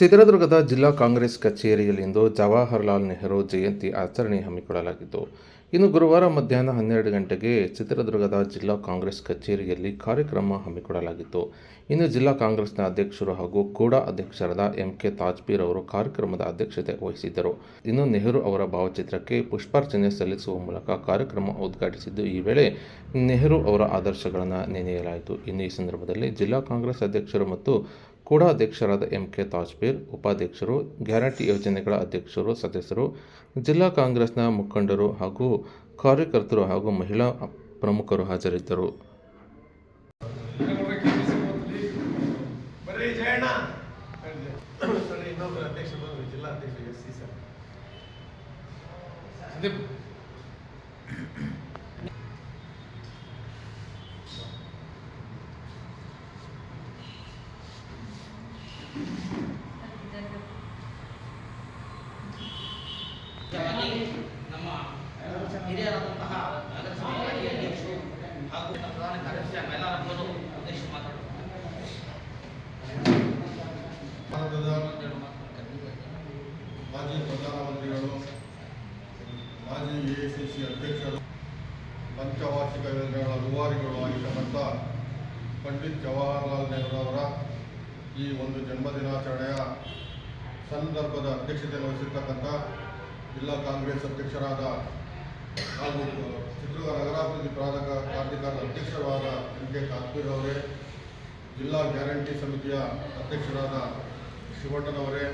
ಚಿತ್ರದುರ್ಗದ ಜಿಲ್ಲಾ ಕಾಂಗ್ರೆಸ್ ಕಚೇರಿಯಲ್ಲಿಂದು ಜವಾಹರಲಾಲ್ ನೆಹರು ಜಯಂತಿ ಆಚರಣೆ ಹಮ್ಮಿಕೊಳ್ಳಲಾಗಿತ್ತು. ಇನ್ನು ಗುರುವಾರ ಮಧ್ಯಾಹ್ನ ಹನ್ನೆರಡು ಗಂಟೆಗೆ ಚಿತ್ರದುರ್ಗದ ಜಿಲ್ಲಾ ಕಾಂಗ್ರೆಸ್ ಕಚೇರಿಯಲ್ಲಿ ಕಾರ್ಯಕ್ರಮ ಹಮ್ಮಿಕೊಳ್ಳಲಾಗಿತ್ತು. ಇನ್ನು ಜಿಲ್ಲಾ ಕಾಂಗ್ರೆಸ್ನ ಅಧ್ಯಕ್ಷರು ಹಾಗೂ ಕೂಡ ಅಧ್ಯಕ್ಷರಾದ ಎಂ ಕೆ ತಾಜ್ಪೀರ್ ಅವರು ಕಾರ್ಯಕ್ರಮದ ಅಧ್ಯಕ್ಷತೆ ವಹಿಸಿದ್ದರು. ಇನ್ನು ನೆಹರು ಅವರ ಭಾವಚಿತ್ರಕ್ಕೆ ಪುಷ್ಪಾರ್ಚನೆ ಸಲ್ಲಿಸುವ ಮೂಲಕ ಕಾರ್ಯಕ್ರಮ ಉದ್ಘಾಟಿಸಿದ್ದು, ಈ ವೇಳೆ ನೆಹರು ಅವರ ಆದರ್ಶಗಳನ್ನು ನೆನೆಯಲಾಯಿತು. ಇನ್ನು ಈ ಸಂದರ್ಭದಲ್ಲಿ ಜಿಲ್ಲಾ ಕಾಂಗ್ರೆಸ್ ಅಧ್ಯಕ್ಷರು ಮತ್ತು ಕೂಡ ಅಧ್ಯಕ್ಷರಾದ ಎಂ ಕೆ ತಾಜ್ಪೀರ್, ಉಪಾಧ್ಯಕ್ಷರು, ಗ್ಯಾರಂಟಿ ಯೋಜನೆಗಳ ಅಧ್ಯಕ್ಷರು, ಸದಸ್ಯರು, ಜಿಲ್ಲಾ ಕಾಂಗ್ರೆಸ್ನ ಮುಖಂಡರು ಹಾಗೂ ಕಾರ್ಯಕರ್ತರು ಹಾಗೂ ಮಹಿಳಾ ಪ್ರಮುಖರು ಹಾಜರಿದ್ದರು. ಜಿಲ್ಲಾ ನಮ್ಮ ಹಿರಿಯರಾದಂತಹ ನಗರಸಭೆ ಅಧ್ಯಕ್ಷರು ಹಾಗೂ ಪ್ರಧಾನ ಕಾರ್ಯದರ್ಶಿ ಮೈಲಾರಪ್ಪರು ಉದ್ದೇಶ ಮಾಜಿ ಪ್ರಧಾನಮಂತ್ರಿಗಳು, ಮಾಜಿ ಎ ಅಧ್ಯಕ್ಷರು, ಪಂಚವಾರ್ಷಿಕ ಯೋಜನೆಗಳ ರೂವಾರಿಗಳು ಆಗಿರ್ತಕ್ಕಂಥ ಪಂಡಿತ್ ಜವಾಹರಲಾಲ್ ನೆಹರು ಅವರ ಈ ಒಂದು ಜನ್ಮದಿನಾಚರಣೆಯ ಸಂದರ್ಭದ ಅಧ್ಯಕ್ಷತೆಯನ್ನು ವಹಿಸಿರ್ತಕ್ಕಂಥ ಜಿಲ್ಲಾ ಕಾಂಗ್ರೆಸ್ ಅಧ್ಯಕ್ಷರಾದ ಹಾಗೂ ಚಿತ್ರದುರ್ಗ ನಗರಾಭಿವೃದ್ಧಿ ಪ್ರಾಧಿಕ ಪ್ರಾಧಿಕಾರದ ಅಧ್ಯಕ್ಷರಾದ ಎಂ ಕೆ ಕಾಶ್ಮೀರ್ ಅವರೇ, ಜಿಲ್ಲಾ ಗ್ಯಾರಂಟಿ ಸಮಿತಿಯ ಅಧ್ಯಕ್ಷರಾದ ಶಿವಣ್ಣನವರೇ